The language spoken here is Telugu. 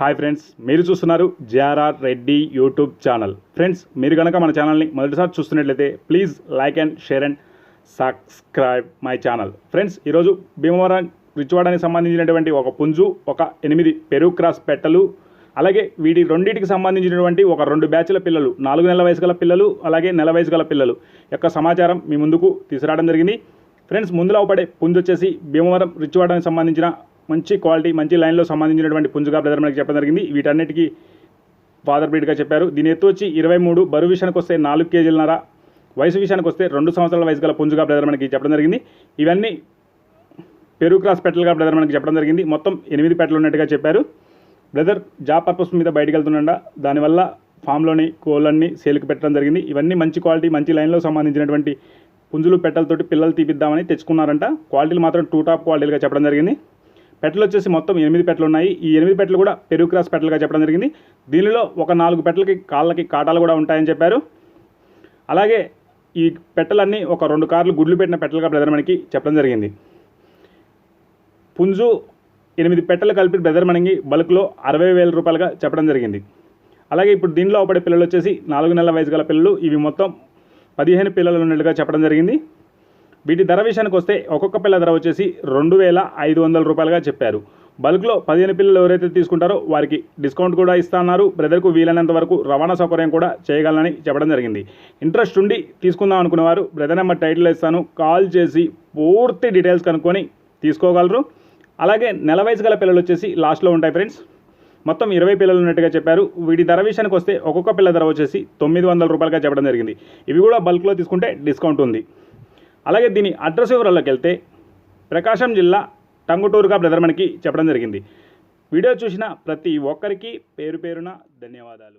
హాయ్ ఫ్రెండ్స్ మీరు చూస్తున్నారు JRR Reddy YouTube channel. Friends మీరు కనుక మన ఛానల్ని మొదటిసారి చూస్తున్నట్లయితే please like and share and subscribe my channel. Friends ఈరోజు భీమవరం రిచ్వాడానికి సంబంధించినటువంటి ఒక పుంజు ఒక ఎనిమిది పెరుగు క్రాస్ పెట్టలు అలాగే వీటి రెండింటికి సంబంధించినటువంటి ఒక రెండు బ్యాచ్ల పిల్లలు నాలుగు నెలల వయసు గల పిల్లలు అలాగే నెల వయసు గల పిల్లలు యొక్క సమాచారం మీ ముందుకు తీసుకురావడం జరిగింది. ఫ్రెండ్స్ ముందులో పడే పుంజు వచ్చేసి భీమవరం రిచ్వాడానికి సంబంధించిన మంచి క్వాలిటీ మంచి లైన్లో సంబంధించినటువంటి పుంజుగా బ్రదర్ మనకి చెప్పడం జరిగింది. వీటన్నిటికీ ఫాదర్ బ్రీడ్గా చెప్పారు. దీని ఎత్తు వచ్చి ఇరవై మూడు బరువు విషయానికి వస్తే నాలుగు కేజీలన్నర వయసు విషయానికి వస్తే రెండు సంవత్సరాల వయసు గల పుంజుగా బ్రదర్ మనకి చెప్పడం జరిగింది. ఇవన్నీ పెరుగు క్రాస్ పెట్టలుగా బ్రదర్ మనకి చెప్పడం జరిగింది. మొత్తం ఎనిమిది పెట్టలు ఉన్నట్టుగా చెప్పారు. బ్రదర్ జాబ్ పర్పస్ మీద బయటకు వెళ్తుండ దానివల్ల ఫామ్లోని కోళ్ళన్ని సేల్కి పెట్టడం జరిగింది. ఇవన్నీ మంచి క్వాలిటీ మంచి లైన్లో సంబంధించినటువంటి పుంజులు పెట్టలతోటి పిల్లలు తీపిద్దామని తెచ్చుకున్నారంట. క్వాలిటీలు మాత్రం టూ టాప్ క్వాలిటీలుగా చెప్పడం జరిగింది. పెట్టలు వచ్చేసి మొత్తం ఎనిమిది పెట్టలు ఉన్నాయి. ఈ ఎనిమిది పెట్టలు కూడా పెరుగు క్రాస్ పెట్టలుగా చెప్పడం జరిగింది. దీనిలో ఒక నాలుగు పెట్టలకి కాళ్ళకి కాటాలు కూడా ఉంటాయని చెప్పారు. అలాగే ఈ పెట్టలన్నీ ఒక రెండు కార్లు గుడ్లు పెట్టిన పెట్టలుగా బ్రదర్ మనకి చెప్పడం జరిగింది. పుంజు ఎనిమిది పెట్టలు కలిపి బ్రదర్ మనకి బల్క్లో అరవై వేల రూపాయలుగా చెప్పడం జరిగింది. అలాగే ఇప్పుడు దీనిలో పడే పిల్లలు వచ్చేసి నాలుగు నెలల వయసు గల పిల్లలు ఇవి మొత్తం పదిహేను పిల్లలు ఉన్నట్టుగా చెప్పడం జరిగింది. వీటి ధర విషయానికి వస్తే ఒక్కొక్క పిల్ల ధర వచ్చేసి రెండు వేల ఐదు వందల రూపాయలుగా చెప్పారు. బల్క్లో పదిహేను పిల్లలు ఎవరైతే తీసుకుంటారో వారికి డిస్కౌంట్ కూడా ఇస్తున్నారు బ్రదర్కు వీలైనంత వరకు రవాణా సౌకర్యం కూడా చేయగలనని చెప్పడం జరిగింది. ఇంట్రెస్ట్ ఉండి తీసుకుందాం అనుకునేవారు బ్రదర్ నెంబర్ టైటిల్ ఇస్తాను. కాల్ చేసి పూర్తి డీటెయిల్స్ కనుక్కొని తీసుకోగలరు. అలాగే నెల వయసు గల పిల్లలు వచ్చేసి లాస్ట్లో ఉంటాయి ఫ్రెండ్స్. మొత్తం ఇరవై పిల్లలు ఉన్నట్టుగా చెప్పారు. వీటి ధర విషయానికి వస్తే ఒక్కొక్క పిల్ల ధర వచ్చేసి తొమ్మిది వందల రూపాయలుగా చెప్పడం జరిగింది. ఇవి కూడా బల్క్లో తీసుకుంటే డిస్కౌంట్ ఉంది. అలాగే దీని అడ్రస్ వివరాల్లోకి వెళ్తే ప్రకాశం జిల్లా టంగుటూరుగా బ్రదర్ మనకి చెప్పడం జరిగింది. వీడియో చూసిన ప్రతి ఒక్కరికి పేరు పేరున ధన్యవాదాలు.